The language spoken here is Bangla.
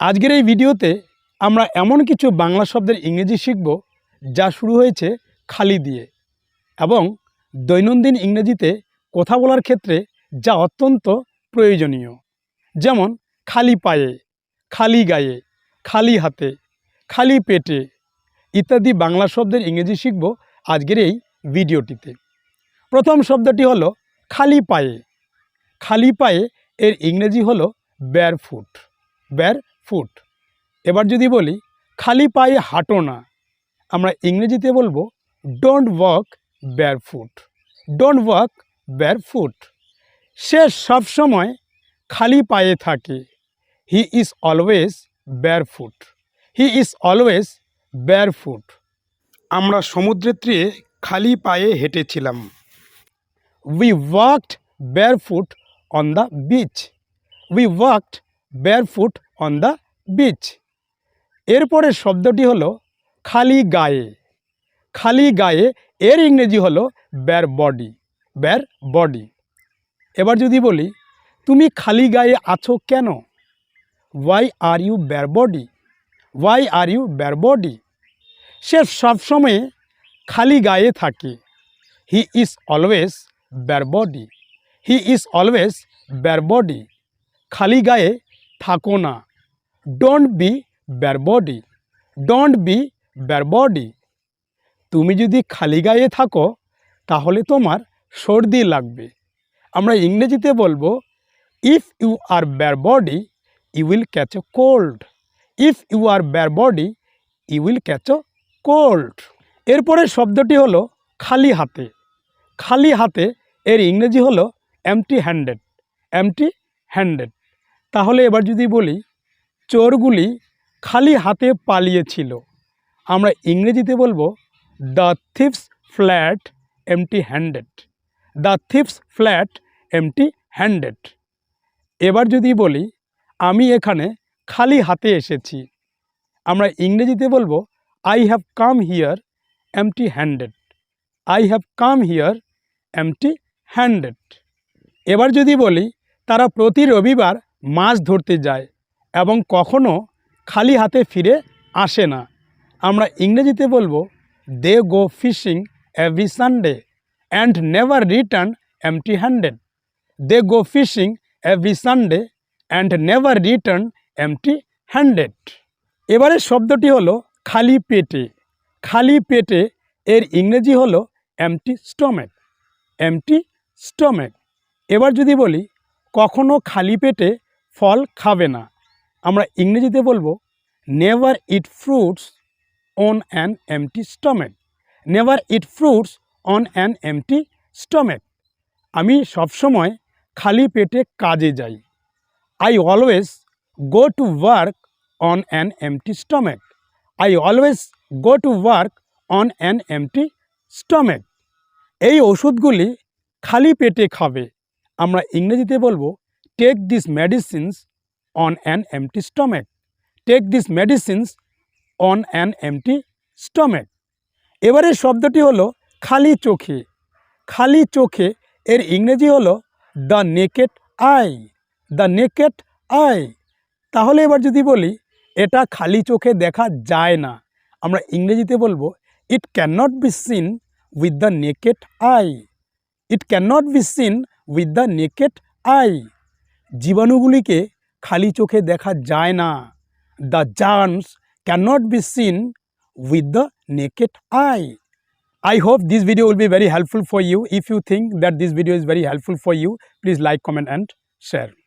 আজকের এই ভিডিওতে আমরা এমন কিছু বাংলা শব্দের ইংরেজি শিখব যা শুরু হয়েছে খালি দিয়ে এবং দৈনন্দিন ইংরেজিতে কথা বলার ক্ষেত্রে যা অত্যন্ত প্রয়োজনীয়। যেমন, খালি পায়ে, খালি গায়ে, খালি হাতে, খালি পেটে ইত্যাদি বাংলা শব্দের ইংরেজি শিখব আজকের এই ভিডিওটিতে। প্রথম শব্দটি হলো খালি পায়ে। খালি পায়ে এর ইংরেজি হলো ব্যার ফুট ব্যার ফুট। এবার যদি বলি, খালি পায়ে হাঁটো না। আমরা ইংরেজিতে বলব don't walk barefoot don't walk barefoot সে সবসময় খালি পায়ে থাকে। He is always barefoot he is always barefoot আমরা সমুদ্রের তীরে খালি পায়ে হেঁটেছিলাম। We walked foot on the beach we walked barefoot on the beach এরপরের শব্দটি হলো খালি গায়ে। খালি গায়ে এর ইংরেজি হলো ব্যার বডি ব্যার বডি এবার যদি বলি, তুমি খালি গায়ে আছো কেন? Why are you bare body why are you bare body সে সবসময় খালি গায়ে থাকে। He is always bare body he is always bare body খালি গায়ে থাকো না। Don't be bare body don't be bare body তুমি যদি খালি গায়ে থাকো, তাহলে তোমার সর্দি লাগবে। আমরা ইংরেজিতে বলব if you are bare body you will catch a cold if you are bare body you will catch a cold এরপরের শব্দটি হলো, খালি হাতে। খালি হাতে এর ইংরেজি হলো এমটি হ্যান্ডেড এমটি হ্যান্ডেড তাহলে এবার যদি বলি, চোরগুলি খালি হাতে পালিয়েছিল। আমরা ইংরেজিতে বলব, the thieves fled empty handed. The thieves fled empty handed. এবার যদি বলি, আমি এখানে খালি হাতে এসেছি। আমরা ইংরেজিতে বলব, I have come here empty handed. I have come here empty handed. এবার যদি বলি, তারা প্রতি রবিবার মাছ ধরতে যায় এবং কখনো খালি হাতে ফিরে আসে না। আমরা ইংরেজিতে বলব they go fishing every Sunday and never return empty handed they go fishing every Sunday and never return empty handed এবারের শব্দটি হলো, খালি পেটে। খালি পেটে এর ইংরেজি হলো এমটি স্টমেক এমটি স্টমেক এবার যদি বলি, কখনো খালি পেটে ফল খাবে না। আমরা ইংরেজিতে বলব never eat fruits on an empty stomach never eat fruits on an empty stomach আমি সবসময় খালি পেটে কাজে যাই। I always go to work on an empty stomach I always go to work on an empty stomach এই ওষুধগুলি খালি পেটে খাবে। আমরা ইংরেজিতে বলব take this medicines on an empty stomach take this medicines on an empty stomach এবারের শব্দটি হলো খালি চোখে। খালি চোখে এর ইংরেজি হলো the naked eye the naked eye তাহলে এবার যদি বলি, এটা খালি চোখে দেখা যায় না। আমরা ইংরেজিতে বলব it can not be seen with the naked eye it can not be seen with the naked eye জীবাণুগুলিকে খালি চোখে দেখা যায় না the germs can not be seen with the naked eye I hope this video will be very helpful for you. If you think that this video is very helpful for you, please like, comment and share.